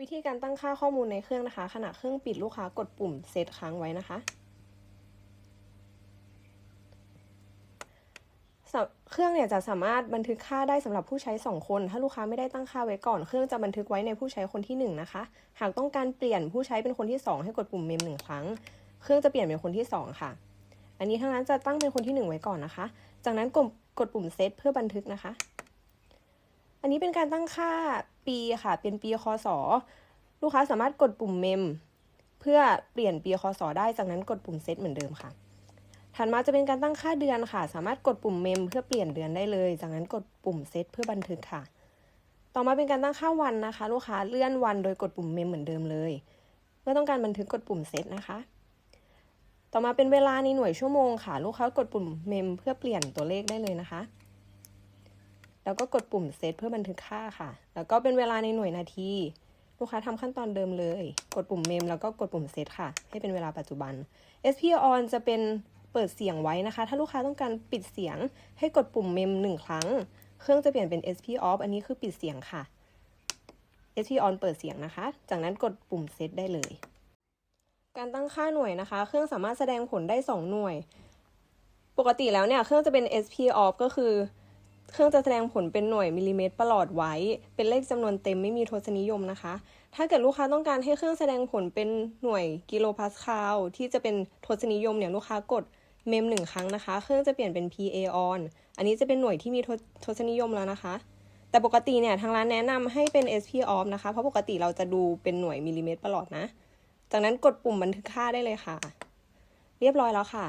วิธีการตั้งค่าข้อมูลในเครื่องนะคะ ขณะเครื่องปิดลูกค้ากดปุ่มเซตค้างไว้นะคะเครื่องเนี่ยจะสามารถบันทึกค่าได้สำหรับผู้ใช้ 2 คน ถ้าลูกค้าไม่ได้ตั้งค่าไว้ก่อน เครื่องจะบันทึกไว้ในผู้ใช้คนที่ 1 นะคะ หากต้องการเปลี่ยนผู้ใช้เป็นคนที่ 2 ให้กดปุ่มเมมหนึ่งครั้ง เครื่องจะเปลี่ยนเป็นคนที่ 2 ค่ะ อันนี้ทั้งนั้นจะตั้งเป็นคนที่ 1 ไว้ก่อนนะคะ จากนั้นกดกดปุ่มเซตเพื่อบันทึกนะคะ อันนี้เป็นการตั้งค่า ปีค่ะ เป็นปีคศลูกค้าสามารถกดปุ่มเมมเพื่อเปลี่ยนปีคศได้จากนั้นกดปุ่มเซตเหมือนเดิมค่ะ ถัดมาจะเป็นการตั้งค่าเดือนค่ะ สามารถกดปุ่มเมมเพื่อเปลี่ยนเดือนได้เลย จากนั้นกดปุ่มเซตเพื่อบันทึกค่ะ ต่อมาเป็นการตั้งค่าวันนะคะ ลูกค้าเลื่อนวันโดยกดปุ่มเมมเหมือนเดิมเลยเมื่อต้องการบันทึกกดปุ่มเซตนะคะ ต่อมาเป็นเวลาในหน่วยชั่วโมงค่ะ ลูกค้ากดปุ่มเมมเพื่อเปลี่ยนตัวเลขได้เลยนะคะ แล้วก็กดปุ่มเซตเพื่อบันทึกค่าค่ะ แล้วก็เป็นเวลาในหน่วยนาที ลูกค้าทำขั้นตอนเดิมเลย กดปุ่มเมมแล้วก็กดปุ่มเซตค่ะ ให้เป็นเวลาปัจจุบัน SP on จะเป็นเปิดเสียงไว้นะคะ ถ้าลูกค้าต้องการปิดเสียง ให้กดปุ่มเมมหนึ่งครั้ง เครื่องจะเปลี่ยนเป็น SP off อันนี้คือปิดเสียงค่ะ SP on เปิดเสียงนะคะ จากนั้นกดปุ่มเซตได้เลย การตั้งค่าหน่วยนะคะ เครื่องสามารถแสดงผลได้ 2 หน่วย ปกติแล้วเนี่ย เครื่องจะเป็น SP off ก็คือ เครื่องจะแสดงผลเป็นหน่วยมิลลิเมตรประหลอดไว้ เป็นเลขจำนวนเต็มไม่มีทศนิยมนะคะ ถ้าเกิดลูกค้าต้องการให้เครื่องแสดงผลเป็นหน่วยกิโลพาสคาลที่จะเป็นทศนิยมเนี่ยลูกค้ากดเมมหนึ่งครั้งนะคะ เครื่องจะเปลี่ยนเป็น PA on อันนี้จะเป็นหน่วยที่มีทศทศนิยมแล้วนะคะ แต่ปกติเนี่ยทางร้านแนะนำให้เป็น SP off นะคะ เพราะปกติเราจะดูเป็นหน่วยมิลลิเมตรประหลอดนะ จากนั้นกดปุ่มบันทึกค่าได้เลยค่ะ เรียบร้อยแล้วค่ะ